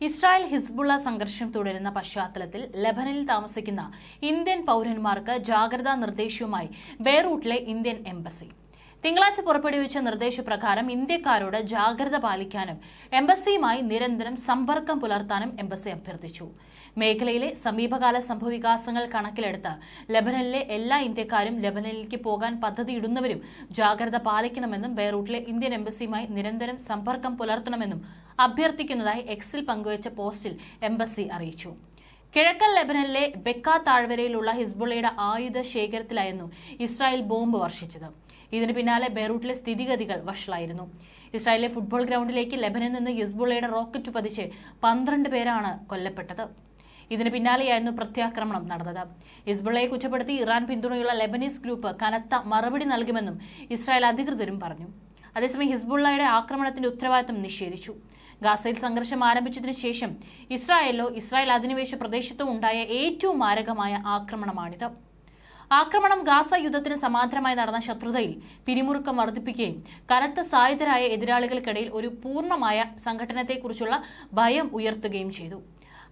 Israel Hezbollah സംഘർഷം തുടരുന്ന പശ്ചാത്തലത്തിൽ ലബനനിൽ താമസിക്കുന്ന ഇന്ത്യൻ പൗരന്മാർക്ക് ജാഗ്രതാ നിർദ്ദേശവുമായി ബെയ്റൂട്ടിലെ ഇന്ത്യൻ എംബസി. തിങ്കളാഴ്ച പുറപ്പെടുവിച്ച നിർദ്ദേശപ്രകാരം ഇന്ത്യക്കാരോട് ജാഗ്രത പാലിക്കാനും എംബസിയുമായി നിരന്തരം സമ്പർക്കം പുലർത്താനും എംബസി അഭ്യർത്ഥിച്ചു. മേഖലയിലെ സമീപകാല സംഭവവികാസങ്ങൾ കണക്കിലെടുത്ത് ലബനനിലെ എല്ലാ ഇന്ത്യക്കാരും ലബനനിലേക്ക് പോകാൻ പദ്ധതിയിടുന്നവരും ജാഗ്രത പാലിക്കണമെന്നും ബെയ്റൂട്ടിലെ ഇന്ത്യൻ എംബസിയുമായി നിരന്തരം സമ്പർക്കം പുലർത്തണമെന്നും അഭ്യർത്ഥിക്കുന്നതായി എക്സിൽ പങ്കുവച്ച പോസ്റ്റിൽ എംബസി അറിയിച്ചു. കിഴക്കൻ ലെബനനിലെ ബെക്ക താഴ്വരയിലുള്ള ഹിസ്ബുള്ളയുടെ ആയുധ ശേഖരത്തിലായിരുന്നു ഇസ്രായേൽ ബോംബ് വർഷിച്ചത്. ഇതിന് പിന്നാലെ ബെയ്റൂട്ടിലെ സ്ഥിതിഗതികൾ വഷളായിരുന്നു. ഇസ്രായേലിലെ ഫുട്ബോൾ ഗ്രൗണ്ടിലേക്ക് ലെബനിൽ നിന്ന് ഹിസ്ബുള്ളയുടെ റോക്കറ്റ് പതിച്ച് പന്ത്രണ്ട് പേരാണ് കൊല്ലപ്പെട്ടത്. ഇതിന് പിന്നാലെയായിരുന്നു പ്രത്യാക്രമണം നടന്നത്. ഹിസ്ബുള്ളയെ കുറ്റപ്പെടുത്തി ഇറാൻ പിന്തുണയുള്ള ലെബനീസ് ഗ്രൂപ്പ് കനത്ത മറുപടി നൽകുമെന്നും ഇസ്രായേൽ അധികൃതരും പറഞ്ഞു. അതേസമയം ഹിസ്ബുള്ളയുടെ ആക്രമണത്തിന്റെ ഉത്തരവാദിത്തം നിഷേധിച്ചു. ഗാസയിൽ സംഘർഷം ആരംഭിച്ചതിനു ശേഷം ഇസ്രായേലിലോ ഇസ്രായേൽ അധിനിവേശ പ്രദേശത്തോ ഉണ്ടായ ഏറ്റവും മാരകമായ ആക്രമണമാണിത്. ആക്രമണം ഗാസ യുദ്ധത്തിന് സമാന്തരമായി നടന്ന ശത്രുതയിൽ പിരിമുറുക്കം വർദ്ധിപ്പിക്കുകയും കനത്ത സായുധരായ എതിരാളികൾക്കിടയിൽ ഒരു പൂർണമായ സംഘടനത്തെക്കുറിച്ചുള്ള ഭയം ഉയർത്തുകയും ചെയ്തു.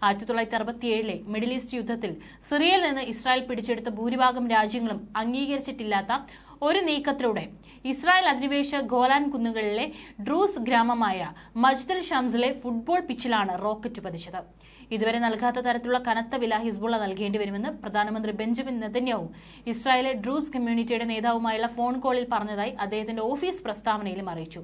ആയിരത്തി തൊള്ളായിരത്തി അറുപത്തിയേഴിലെ മിഡിൽ ഈസ്റ്റ് യുദ്ധത്തിൽ സിറിയയിൽ നിന്ന് ഇസ്രായേൽ പിടിച്ചെടുത്ത ഭൂരിഭാഗം രാജ്യങ്ങളും അംഗീകരിച്ചിട്ടില്ലാത്ത ഒരു നീക്കത്തിലൂടെ ഇസ്രായേൽ അധിനിവേശ ഗോലാൻ കുന്നുകളിലെ ഡ്രൂസ് ഗ്രാമമായ മജ്ദൽ ഷംസിലെ ഫുട്ബോൾ പിച്ചിലാണ് റോക്കറ്റ് പതിച്ചത്. ഇതുവരെ നൽകാത്ത തരത്തിലുള്ള കനത്ത വില ഹിസ്ബുള്ള നൽകേണ്ടി വരുമെന്ന് പ്രധാനമന്ത്രി ബെഞ്ചമിൻ നെതന്യാവും ഇസ്രായേലെ ഡ്രൂസ് കമ്മ്യൂണിറ്റിയുടെ നേതാവുമായുള്ള ഫോൺ കോളിൽ പറഞ്ഞതായി അദ്ദേഹത്തിന്റെ ഓഫീസ് പ്രസ്താവനയിലും അറിയിച്ചു.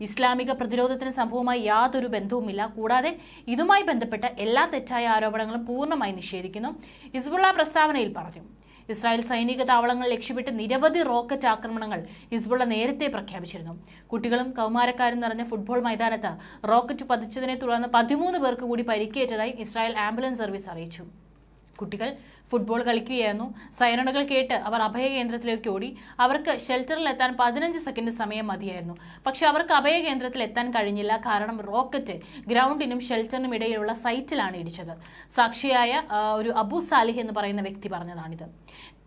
ഇസ്ലാമിക പ്രതിരോധത്തിന് സംഭവവുമായി യാതൊരു ബന്ധവുമില്ല. കൂടാതെ ഇതുമായി ബന്ധപ്പെട്ട എല്ലാ തെറ്റായ ആരോപണങ്ങളും പൂർണമായി നിഷേധിക്കുന്നു. ഹിസ്ബുള്ള പ്രസ്താവനയിൽ പറഞ്ഞു. ഇസ്രായേൽ സൈനിക താവളങ്ങൾ ലക്ഷ്യമിട്ട് നിരവധി റോക്കറ്റ് ആക്രമണങ്ങൾ ഹിസ്ബുള്ള നേരത്തെ പ്രഖ്യാപിച്ചിരുന്നു. കുട്ടികളും കൗമാരക്കാരും നിറഞ്ഞ ഫുട്ബോൾ മൈതാനത്ത് റോക്കറ്റ് പതിച്ചതിനെ തുടർന്ന് പതിമൂന്ന് പേർക്ക് കൂടി പരിക്കേറ്റതായി ഇസ്രായേൽ ആംബുലൻസ് സർവീസ് അറിയിച്ചു. കുട്ടികൾ ഫുട്ബോൾ കളിക്കുകയായിരുന്നു. സൈറണുകൾ കേട്ട് അവർ അഭയകേന്ദ്രത്തിലേക്ക് ഓടി. അവർക്ക് ഷെൽട്ടറിൽ എത്താൻ പതിനഞ്ച് സെക്കൻഡ് സമയം മതിയായിരുന്നു. പക്ഷെ അവർക്ക് അഭയ കേന്ദ്രത്തിൽ എത്താൻ കഴിഞ്ഞില്ല. കാരണം റോക്കറ്റ് ഗ്രൗണ്ടിനും ഷെൽട്ടറിനും ഇടയിലുള്ള സൈറ്റിലാണ് ഇടിച്ചത്. സാക്ഷിയായ ഒരു അബു സാലിഹ് എന്ന് പറയുന്ന വ്യക്തി പറഞ്ഞതാണിത്.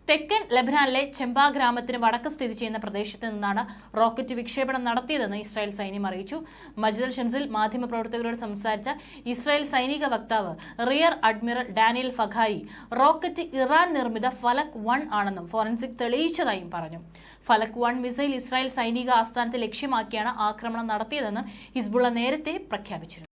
തെക്കൻ ലബനാനിലെ ചെമ്പ ഗ്രാമത്തിന് വടക്ക് സ്ഥിതി ചെയ്യുന്ന പ്രദേശത്ത് നിന്നാണ് റോക്കറ്റ് വിക്ഷേപണം നടത്തിയതെന്ന് ഇസ്രായേൽ സൈന്യം അറിയിച്ചു. മജിദൽ ഷംസിൽ മാധ്യമപ്രവർത്തകരോട് സംസാരിച്ച ഇസ്രായേൽ സൈനിക വക്താവ് റിയർ അഡ്മിറൽ ഡാനിയൽ ഫഖായി റോക്കറ്റ് ഇറാൻ നിർമ്മിത ഫലക് വൺ ആണെന്നും ഫോറൻസിക് തെളിയിച്ചതായും പറഞ്ഞു. ഫലക് വൺ മിസൈൽ ഇസ്രായേൽ സൈനിക ആസ്ഥാനത്തെ ലക്ഷ്യമാക്കിയാണ് ആക്രമണം നടത്തിയതെന്ന് ഹിസ്ബുള്ള നേരത്തെ പ്രഖ്യാപിച്ചിരുന്നു.